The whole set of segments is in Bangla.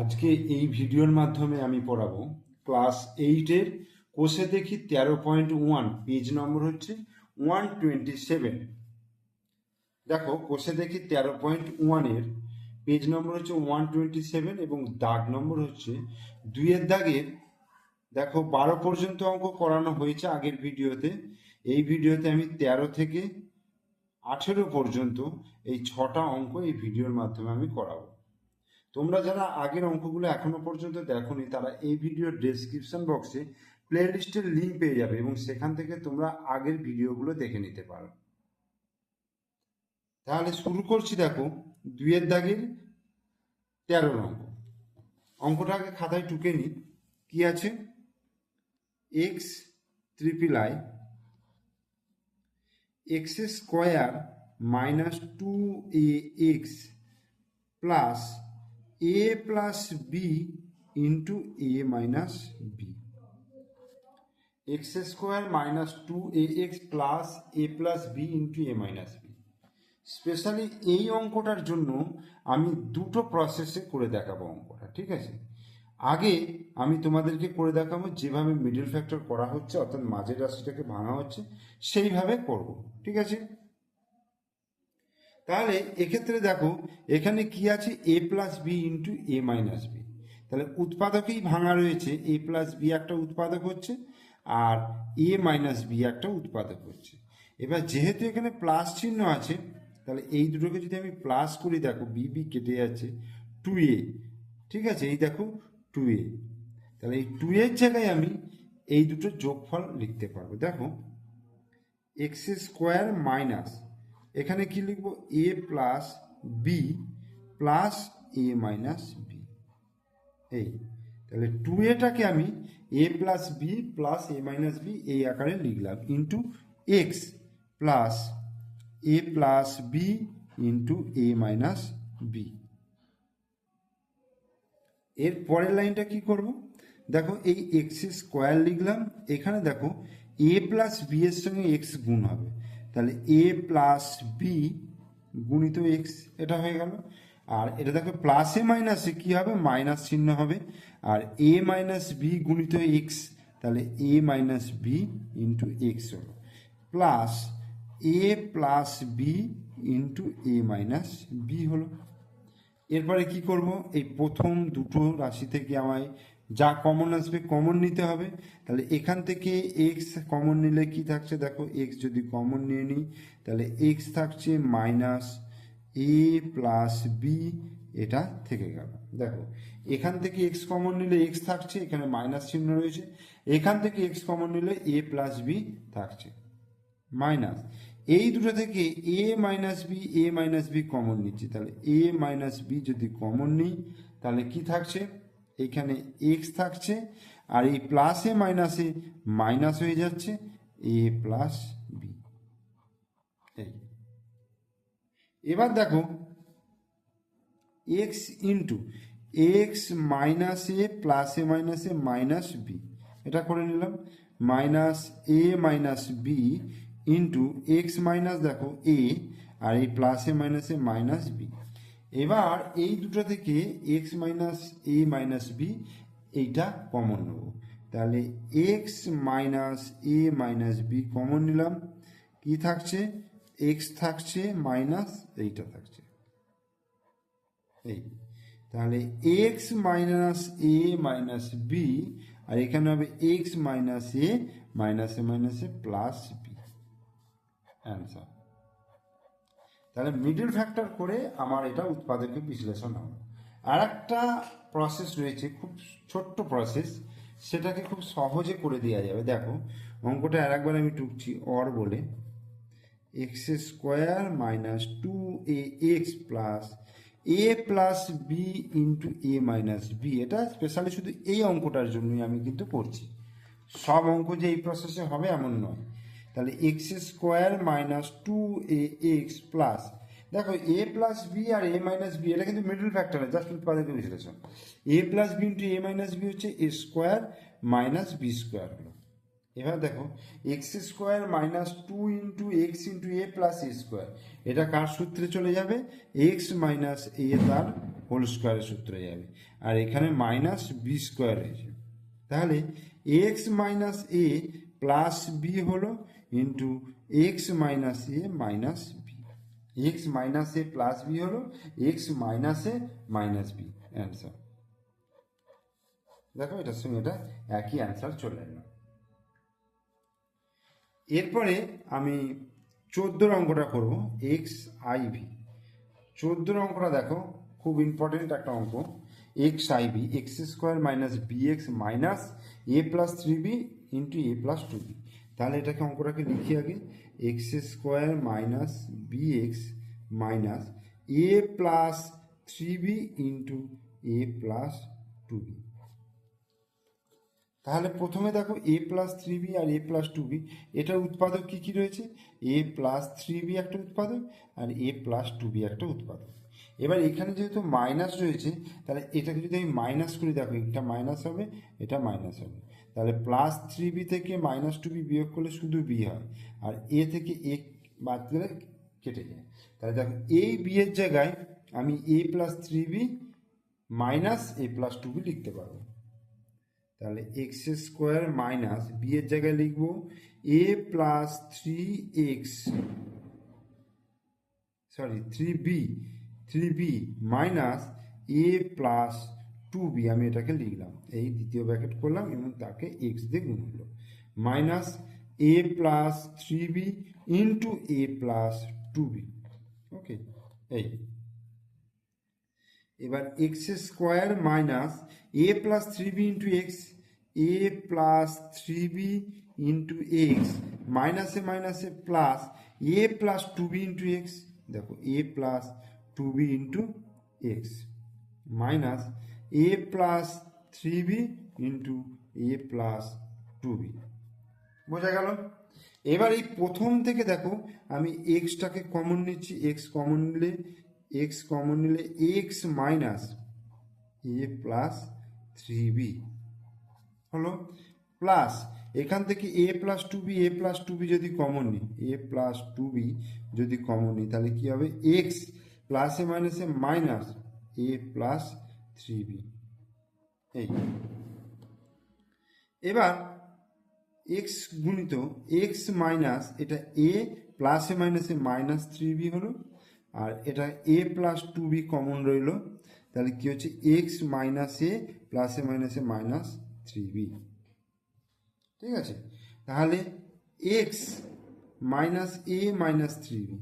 আজকে এই ভিডিওর মাধ্যমে আমি পড়াবো ক্লাস এইটের কোষে দেখি তেরো পয়েন্ট ওয়ান পেজ নম্বর হচ্ছে ওয়ান টোয়েন্টি সেভেন দেখো, কোষে দেখি তেরো পয়েন্ট ওয়ানের পেজ নম্বর হচ্ছে ওয়ান টোয়েন্টি সেভেন এবং দাগ নম্বর হচ্ছে দুইয়ের দাগের। দেখো, বারো পর্যন্ত অঙ্ক করানো হয়েছে আগের ভিডিওতে। এই ভিডিওতে আমি তেরো থেকে আঠেরো পর্যন্ত এই ছটা অঙ্ক এই ভিডিওর মাধ্যমে আমি করাবো। তোমরা যারা আগের অঙ্কগুলো এখনও পর্যন্ত দেখোনি, তারা এই ভিডিওর ডেসক্রিপশন বক্সে প্লে লিস্টের লিঙ্ক পেয়ে যাবে এবং সেখান থেকে তোমরা আগের ভিডিওগুলো দেখে নিতে পারো। তাহলে শুরু করছি দেখো, দুইয়ের দাগের তেরো অঙ্ক। অঙ্কটাকে খাতায় টুকে নি। কি আছে? X triple I X square minus two A X plus A plus B into A minus B X square minus two A X plus A plus B into A minus B specially এই অঙ্কটার জন্য আমি দুটো প্রসেসে করে দেখাবো অঙ্কটা, ঠিক আছে? আগে আমি তোমাদেরকে করে দেখাবো যেভাবে মিডল ফ্যাক্টর করা হচ্ছে, অর্থাৎ মাঝের রাশিটাকে ভাঙা হচ্ছে, সেইভাবে করব, ঠিক আছে? তাহলে এক্ষেত্রে দেখো, এখানে কি আছে? A plus B into A minus B তাহলে উৎপাদকেই ভাঙা রয়েছে। এ প্লাস বি একটা উৎপাদক হচ্ছে আর এ মাইনাস বি একটা উৎপাদক হচ্ছে। এবার যেহেতু এখানে প্লাস চিহ্ন আছে, তাহলে এই দুটোকে যদি আমি প্লাস করি, দেখো বি বি কেটে যাচ্ছে টু এ ঠিক আছে? এই দেখো টু এ তাহলে এই টু এর জায়গায় আমি এই দুটো যোগফল লিখতে পারব। দেখো এক্স স্কোয়ার মাইনাস এখানে কি লিখব? A plus B plus A minus B এই, তাহলে টু এটাকে আমি A plus B plus A minus B এই আকারে লিখলাম into X plus A plus B into A minus B এর পরের লাইনটা কি করব? দেখো এই এক্স স্কোয়ার লিখলাম, এখানে দেখো এ প্লাস বি এর সঙ্গে এক্স গুণ হবে। তাহলে এ প্লাস বি গুণিত এক্স এটা হয়ে গেল। আর এটা দেখো প্লাসে মাইনাসে কি হবে? মাইনাস চিহ্ন হবে। আর এ মাইনাস বি গুণিত এক্স তাহলে A minus B into X হলো। Plus A plus B into A minus B হলো। এরপরে কি করব? এই প্রথম দুটো রাশি থেকে আমায় যা কমন আসবে কমন নিতে হবে। তাহলে এখান থেকে এক্স কমন নিলে কি থাকছে? দেখো এক্স যদি কমন নিয়ে নিই, তাহলে এক্স থাকছে মাইনাস এ প্লাস বি এটা থেকে গেল। দেখো, এখান থেকে এক্স কমন নিলে এক্স থাকছে, এখানে মাইনাস চিহ্ন রয়েছে। এখান থেকে এক্স কমন নিলে এ প্লাস বি থাকছে মাইনাস এই দুটো থেকে A minus B A minus B common নিচ্ছি। তাহলে এ মাইনাস বি যদি কমন নিই, তাহলে কি থাকছে? এখানে এক্স থাকছে আর এই প্লাসে মাইনাসে মাইনাস হয়ে যাচ্ছে এ প্লাস বি এবার দেখো X into X minus A প্লাসে মাইনাসে মাইনাস বি এটা করে নিলাম minus A minus B into X minus দেখো এ আর এই প্লাসে মাইনাসে মাইনাস বি এবার এই দুটো থেকে X minus A minus B এইটা কমন নেব। তাহলে X minus A minus B common নিলাম। কি থাকছে? এক্স থাকছে মাইনাস এইটা থাকছে। এই। তাহলে X minus A minus B আর এখানে হবে এক্স মাইনাস এ মাইনাসে মাইনাসে প্লাস বি অ্যান্সার তাহলে মিডল ফ্যাক্টর করে আমার এটা উৎপাদকের বিশ্লেষণ হবে। আর একটা প্রসেস রয়েছে, খুব ছোট্ট প্রসেস সেটাকে খুব সহজে করে দেওয়া যাবে। দেখো, অঙ্কটা আর একবার আমি টুকছি অর বলে X square minus two A X plus A plus B into A minus B এটা স্পেশালি শুধু এই অঙ্কটার জন্যই আমি কিন্তু করছি। সব অঙ্ক যে এই প্রসেসে হবে এমন নয়। তাহলে X square minus two A X plus দেখো এ প্লাস বি আর এ মাইনাস বি এটা কিন্তু মিডল ফ্যাক্টর জাস্ট উৎপাদকের বিশ্লেষণ A plus B into A minus B হচ্ছে A square minus B square হলো। এবার দেখো X square minus two into X into A plus A square এটা কার সূত্রে চলে যাবে? এক্স মাইনাস এ তার হোল স্কোয়ারের সূত্রে যাবে। আর এখানে মাইনাস বি স্কোয়ার হয়েছে তাহলে X minus A plus B হলো into X minus A minus B X minus A plus B হলো X minus A minus B answer দেখো এটার সঙ্গে এটা একই অ্যান্সার চলে এলো। এরপরে আমি চোদ্দোর অঙ্কটা করব এক্স আইভি চোদ্দোর অঙ্কটা দেখো খুব ইম্পর্টেন্ট একটা অঙ্ক। X ivy x square minus b x minus a plus three b into a plus two b তাহলে এটাকে অঙ্কটাকে লিখি আগে x square minus b x minus a plus three b into a plus two b তাহলে প্রথমে দেখো এ প্লাস থ্রি বি আর এ প্লাস টু বি এটার উৎপাদক কী কী রয়েছে? এ প্লাস থ্রি বি একটা উৎপাদক আর এ প্লাস টু বি একটা উৎপাদক। এবার এখানে যেহেতু মাইনাস রয়েছে, তাহলে এটাকে যদি আমি মাইনাস করি, দেখো এটা মাইনাস হবে, এটা মাইনাস হবে। তাহলে প্লাস থ্রি বি থেকে মাইনাস টু বি বিয়োগ করলে শুধু বি হয়। আর এ থেকে এ বাদ দিলে কেটে যায়। তাহলে দেখো, এই বি এর জায়গায় আমি A plus three B minus A plus two B লিখতে পারব। তাহলে এক্স স্কোয়ার মাইনাস বি এর জায়গায় লিখব A plus three X sorry three B three B minus A plus two B আমি এটাকে লিখলাম। এই দ্বিতীয় ব্র্যাকেট করলাম এবং তাকে এক্স দিয়ে গুণ হলো। Minus A plus three B into A plus two B okay এই। এবার X square minus A plus three B into X A plus three B into X মাইনাসে মাইনাসে plus A plus two B into X দেখো A plus two B into X minus A plus three B into A plus two B বোঝা গেল? এবার এই প্রথম থেকে দেখো, আমি এক্সটাকে কমন নিচ্ছি এক্স কমন নিলে এক্স কমন নিলে X minus A plus three B হলো? প্লাস এখান থেকে A plus two B A plus two B যদি কমন নিই এ প্লাস টু বি যদি কমন নিই, তাহলে কী হবে? এক্স প্লাসে মাইনাসে মাইনাস এ প্লাস থ্রি এই। এবার এক্স গুণিত এক্স মাইনাস এটা এ প্লাসে মাইনাসে মাইনাস থ্রি বি হলো, আর এটা A plus two B common রইল, তাহলে কি হচ্ছে? এক্স মাইনাস এ প্লাসে মাইনাসে মাইনাস থ্রি বি ঠিক আছে? তাহলে X minus A minus three B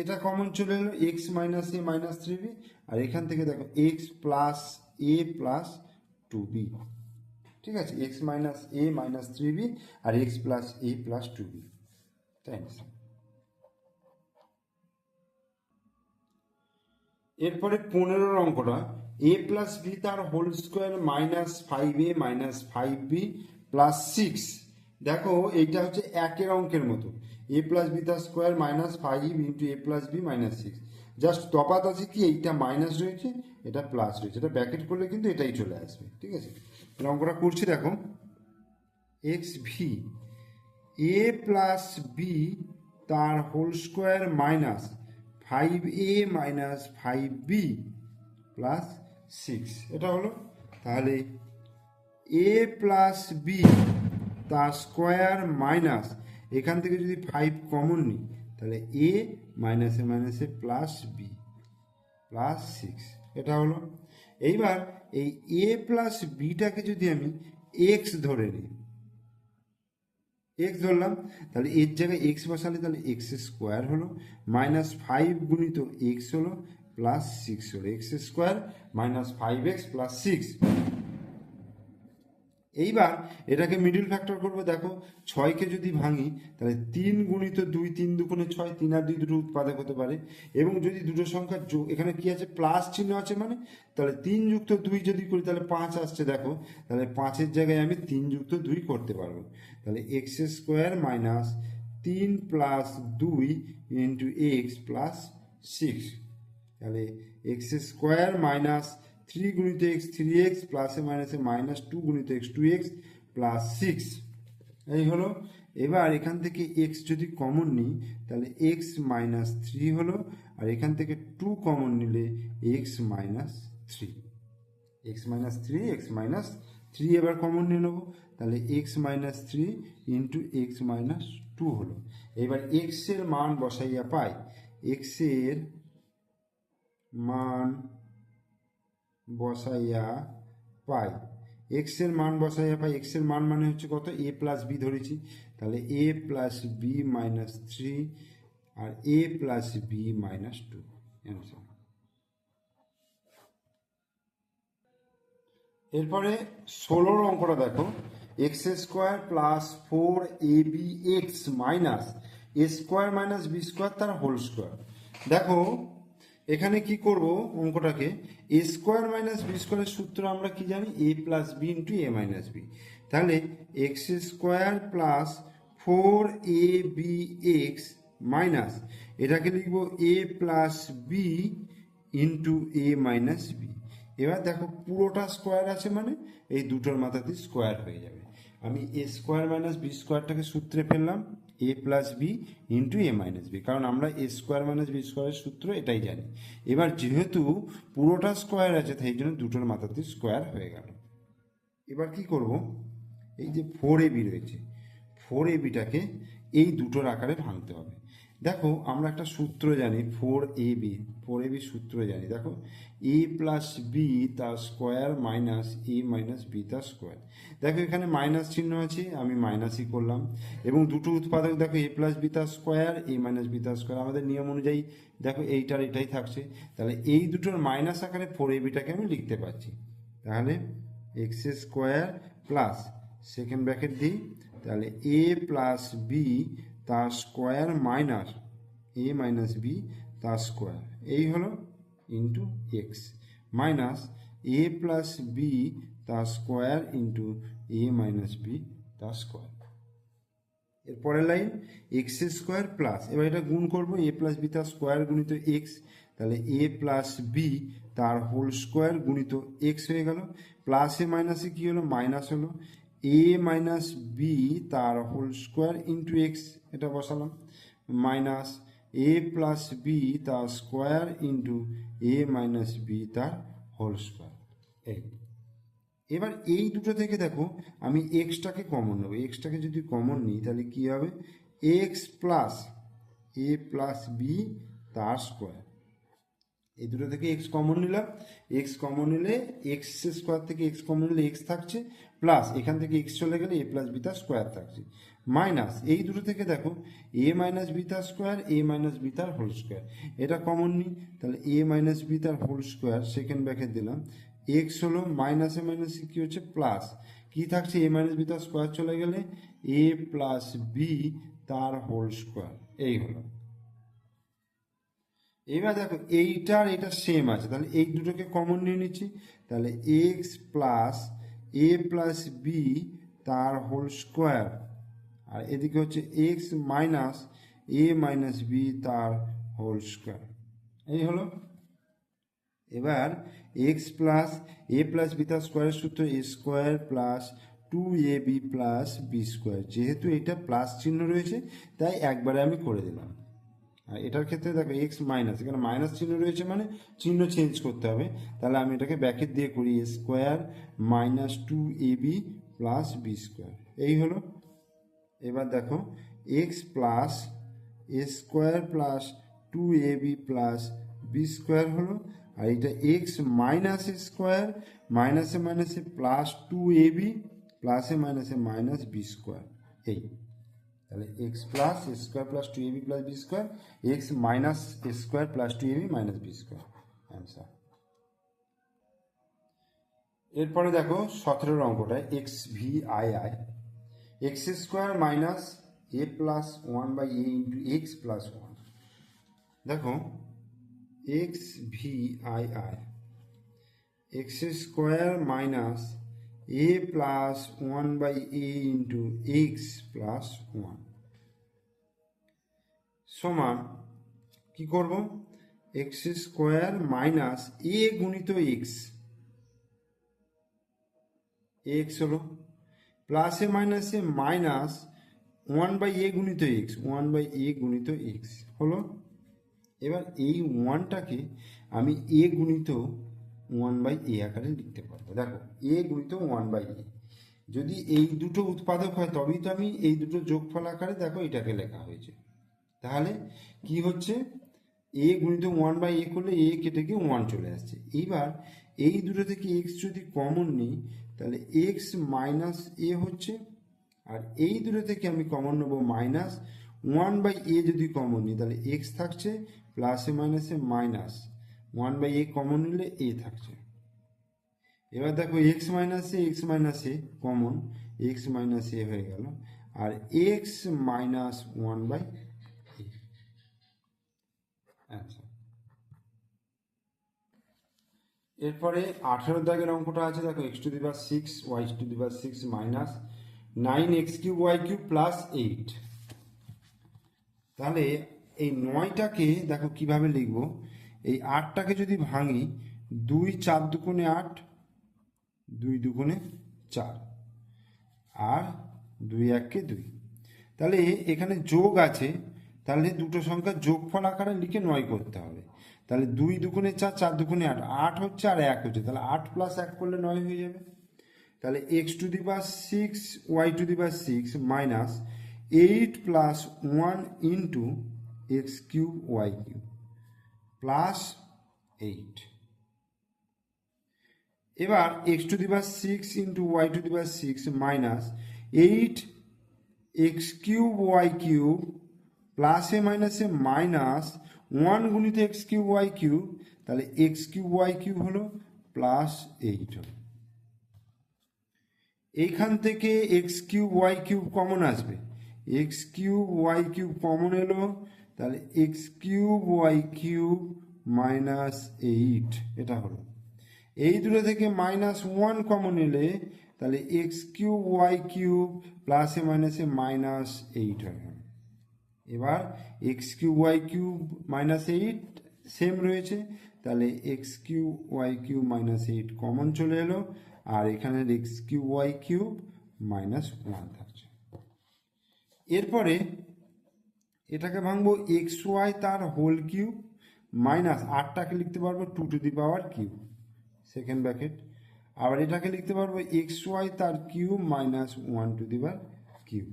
এটা কমন চলে এলো X minus A minus three B আর এখান থেকে দেখো X plus A plus two B ঠিক আছে X minus A minus three B R X plus A plus two B thanks এরপরে পনেরোর অঙ্কটা এ প্লাস বি তার whole square minus five A minus five B plus six দেখো, এইটা হচ্ছে একের অঙ্কের মতো। এ প্লাস বি তার square minus five into A plus B minus six just তফাৎ আছে কি? এইটা মাইনাস রয়েছে, এটা প্লাস রয়েছে। এটা ব্যাকেট করলে কিন্তু এটাই চলে আসবে, ঠিক আছে? তাহলে করছি দেখো। X V A plus B তার whole square minus five A minus five B plus six এটা হলো তাহলে এ প্লাস বি তার স্কোয়ার মাইনাস এখান থেকে যদি ফাইভ কমন নিই, তাহলে এ মাইনাসে মাইনাসে প্লাস বি প্লাস সিক্স এটা হলো। এইবার এই এ প্লাস বিটাকে যদি আমি এক্স ধরে নিই এক্স ধরলাম, তাহলে এর জায়গায় এক্স বসালে তাহলে এক্স স্কোয়ার হলো মাইনাস ফাইভ গুণিত এক্স হলো প্লাস সিক্স হলো। X square minus five x plus six এইবার এটাকে মিডিল ফ্যাক্টর করব, দেখো, ছয়কে যদি ভাঙি, তাহলে তিন গুণিত দুই, তিন দুগুণে ছয়, তিন আর দুই দুটো উৎপাদক হতে পারে। এবং যদি দুটো সংখ্যার যোগ, এখানে কি আছে? প্লাস চিহ্ন আছে মানে? তাহলে তিন যুক্ত দুই যদি করি, তাহলে পাঁচ আসছে, দেখো। তাহলে পাঁচের জায়গায় আমি তিন যুক্ত দুই করতে পারব। তাহলে এক্স স্কোয়ার মাইনাস তিন প্লাস দুই ইন্টু এক্স প্লাস সিক্স তাহলে এক্স স্কোয়ার মাইনাস থ্রি গুণিত এক্স থ্রি এক্স প্লাসে মাইনাসে মাইনাস টু গুণিত x two x plus six এই হলো। এবার এখান থেকে এক্স যদি কমন নিই, তাহলে এক্স মাইনাস থ্রি হলো, আর এখান থেকে টু কমন নিলে x minus three x minus three x minus three এবার কমন নিয়ে নেব। তাহলে x minus three into x minus two হলো। এবার এক্সের মান বসাইয়া পাই। এক্সের মান বসাইয়া পাই। এক্সের মান বসাইয়া পাই। এক্সের মান মানে হচ্ছে কত? এ প্লাস বি ধরেছি। তাহলে A plus B minus three R A plus B minus two answer এরপরে ষোলোর অঙ্কটা দেখো। X square plus four A B X minus A square minus B square তার হোল স্কোয়ার দেখো এখানে কি করব অঙ্কটাকে? এ স্কোয়ার মাইনাস বি স্কোয়ারের সূত্র আমরা কি জানি? A plus b into a minus b তাহলে x square plus four a b x minus এটাকে লিখব a plus B into A minus B এবার দেখো পুরোটা স্কোয়ার আছে মানে এই দুটোর মাথাতে স্কোয়ার হয়ে যাবে। আমি এ স্কোয়ার মাইনাস বি স্কোয়ারটাকে সূত্রে ফেললাম। A plus b into a minus b কারণ আমরা এ স্কোয়ার মাইনাস বি স্কোয়ারের সূত্র এটাই জানি। এবার যেহেতু পুরোটা স্কোয়ার আছে, তাই জন্য দুটোর মাথাতে স্কোয়ার হয়ে গেল। এবার কি করব? এই যে ফোর এ বি রয়েছে ফোর এ বিটাকে এই দুটোর আকারে ভাঙতে হবে। দেখো, আমরা একটা সূত্র জানি four a b four a b সূত্র জানি। দেখো এ প্লাস বি তার square minus a minus b তার স্কোয়ার দেখো, এখানে মাইনাস চিহ্ন আছে, আমি মাইনাসই করলাম। এবং দুটো উৎপাদক, দেখো এ প্লাস বি তার স্কোয়ার এ মাইনাস বি তার স্কোয়ার আমাদের নিয়ম অনুযায়ী, দেখো, এইটার এটাই থাকছে। তাহলে এই দুটোর মাইনাস আকারে ফোর এ বিটাকে আমি লিখতে পারছি। তাহলে x square plus second bracket দিই। তাহলে এ প্লাস বি তার square minus a minus b তার স্কোয়ার এই হলো into x minus a plus b তার square into a minus b তার স্কোয়ার এর পরের লাইন এক্স স্কোয়ার প্লাস এবার এটা গুণ করব এ প্লাস বি তার স্কোয়ার গুণিত এক্স তাহলে এ প্লাস বি তার হোল স্কোয়ার গুণিত এক্স হয়ে গেল। প্লাসে মাইনাসে কী হলো? মাইনাস হলো। এ মাইনাস বি তার হোল স্কোয়ার ইন্টু এক্স এটা বসালাম। মাইনাস এ প্লাস বি তার square into a minus b তার হোল স্কোয়ার এই এবার এই দুটো থেকে দেখো, আমি এক্সটাকে কমন নেব। এক্সটাকে যদি কমন নিই, তাহলে কী হবে? X plus a plus b তার স্কোয়ার এই দুটো থেকে এক্স কমন নিলাম। এক্স কমন নিলে এক্স স্কোয়ার থেকে এক্স কমন নিলে এক্স থাকছে প্লাস এখান থেকে এক্স চলে গেলে এ প্লাস বি তার স্কোয়ার থাকছে। মাইনাস এই দুটো থেকে দেখো এ মাইনাস বি তার স্কোয়ার এ মাইনাস বি তার হোল স্কোয়ার এটা কমন নিই, তাহলে এ মাইনাস বি তার হোল স্কোয়ার সেকেন্ড ব্যাকে দিলাম। এক্স হলো মাইনাসে মাইনাসে কী হচ্ছে? প্লাস কি থাকছে? এ মাইনাস বি তার স্কোয়ার চলে গেলে এ প্লাস বি তার হোল স্কোয়ার এই হলো। এবার দেখো এইটার এটা সেম আছে। তাহলে এই দুটোকে কমন নিয়ে নিচ্ছি। তাহলে x plus a plus b তার হোল স্কোয়ার আর এদিকে হচ্ছে x minus a minus b তার হোল স্কোয়ার এই হলো। এবার x plus a plus b তার স্কোয়ারের সূত্র a square plus two a b plus b square যেহেতু এটা প্লাস চিহ্ন রয়েছে, তাই একবারে আমি করে দিলাম। আর এটার ক্ষেত্রে দেখো এক্স মাইনাস এখানে মাইনাস চিহ্ন রয়েছে মানে চিহ্ন চেঞ্জ করতে হবে। তাহলে আমি এটাকে ব্যাকেট দিয়ে করি square minus two a b plus b square এই হলো। এবার দেখো x plus a square plus two a b plus b square হলো। আর এটা এক্স মাইনাস স্কোয়ার মাইনাসে মাইনাসে প্লাস টু এ বি প্লাসে মাইনাসে মাইনাস বি স্কোয়ার এই। তাহলে x plus square plus two a b plus b square x minus square plus two a b minus b square এরপরে দেখো সতেরোর অঙ্কটায় x v i i x square minus a plus one by a into x plus one দেখো x v i i x square minus a plus one by a into x plus one সমান কি করব? এক্স স্কোয়ার মাইনাস এ গুণিত এক্স। এক্স হলো। প্লাসে মাইনাসে মাইনাস ওয়ান বাই এ গুণিত এক্স। ওয়ান বাই এ গুণিত এক্স হলো। এবার এই ওয়ানটাকে আমি এ গুণিত ওয়ান বাই এ আকারে লিখতে পারব। দেখো, এ গুণিত ওয়ান বাই এ। যদি এই দুটো উৎপাদক হয়, তবেই তো আমি এই দুটো যোগফল আকারে দেখো এটাকে লেখা হয়েছে। তাহলে কি হচ্ছে? এ গুণিত ওয়ান বাই এ করলে এ কেটে গিয়ে ওয়ান চলে আসছে। এইবার এই দুটো থেকে এক্স যদি কমন নিই, তাহলে এক্স মাইনাস এ হচ্ছে, আর এই দুটো থেকে আমি কমন নেব মাইনাস ওয়ান বাই এ যদি কমন নিই, তাহলে এক্স থাকছে প্লাসে মাইনাসে minus one by a common নিলে এ থাকছে। এবার দেখো এক্স মাইনাসে এক্স মাইনাসে কমন এক্স মাইনাস এ হয়ে গেল, আর এক্স মাইনাস ওয়ান বাই আচ্ছা। এরপরে আঠেরো দাগের অঙ্কটা আছে, দেখো x to the power six y to the power six minus nine x cube y cube plus eight তাহলে এই নয়টাকে দেখো কীভাবে লিখব? এই আটটাকে যদি ভাঙি, দুই চার দুগুণে আট, দুই দুগুণে চার, আর দুই এককে দুই। তাহলে এখানে যোগ আছে তাহলে দুটো সংখ্যা যোগফল আকারে লিখে নয় করতে হবে। তাহলে দুই দুগুণে চার চার দুগুণে আট আট হচ্ছে আর এক হচ্ছে, তাহলে আট প্লাস এক করলে নয় হয়ে যাবে। তাহলে x to the power six y to the power six minus eight plus one into x cube y cube plus eight এবার x to the power six into y to the power six minus eight x cube y cube প্লাসে মাইনাসে মাইনাস ওয়ান গুণিত এক্স কিউব ওয়াই কিউব তাহলে এক্স কিউব ওয়াই কিউব হলো প্লাস এইট এইখান থেকে x cube y cube common আসবে। X cube y cube common এলো, তাহলে x cube y cube minus eight এটা হলো। এই দুটো থেকে মাইনাস ওয়ান কমন এলে, তাহলে এক্স কিউব ওয়াই কিউব প্লাসে মাইনাসে মাইনাস এইট হয়ে এবার x cube y cube minus eight same রয়েছে। তাহলে x cube y cube minus eight common চলে এলো। আর এখানে x cube y cube minus one থাকছে। এরপরে এটাকে ভাঙবো এক্স ওয়াই তার হোল কিউব মাইনাস আটটাকে লিখতে পারব two to the power cube. Second bracket আবার এটাকে লিখতে পারব এক্স ওয়াই তার cube minus one to the power cube.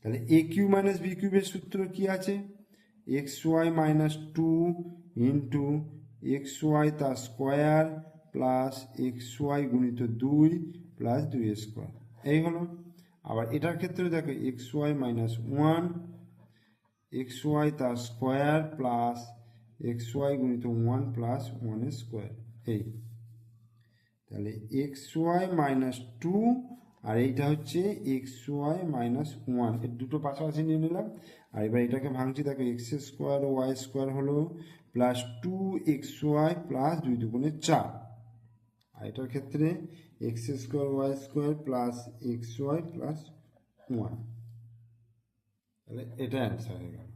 তাহলে এ কিউ মাইনাস বি কিউবের সূত্র কি আছে? X y minus two into x y তার স্কোয়ার প্লাস এক্স ওয়াই গুণিত দুই প্লাস দুই স্কোয়ার এই হলো। আবার এটার ক্ষেত্রে দেখো x y minus one x y তার স্কোয়ার প্লাস এক্স ওয়াই গুণিত ওয়ান প্লাস ওয়ান স্কোয়ার এই। তাহলে এক্স ওয়াই মাইনাস টু আর এইটা হচ্ছে এক্স ওয়াই মাইনাস ওয়ানের দুটো পাশাপাশি নিয়ে নিলাম। আর এবার এটাকে ভাঙছি, দেখো এক্স স্কোয়ার ওয়াই স্কোয়ার হলো plus two x y plus দুই দুগুণে চার। আর এটার ক্ষেত্রে x square y square plus x y plus one তাহলে এটা অ্যান্সার হয়ে গেল।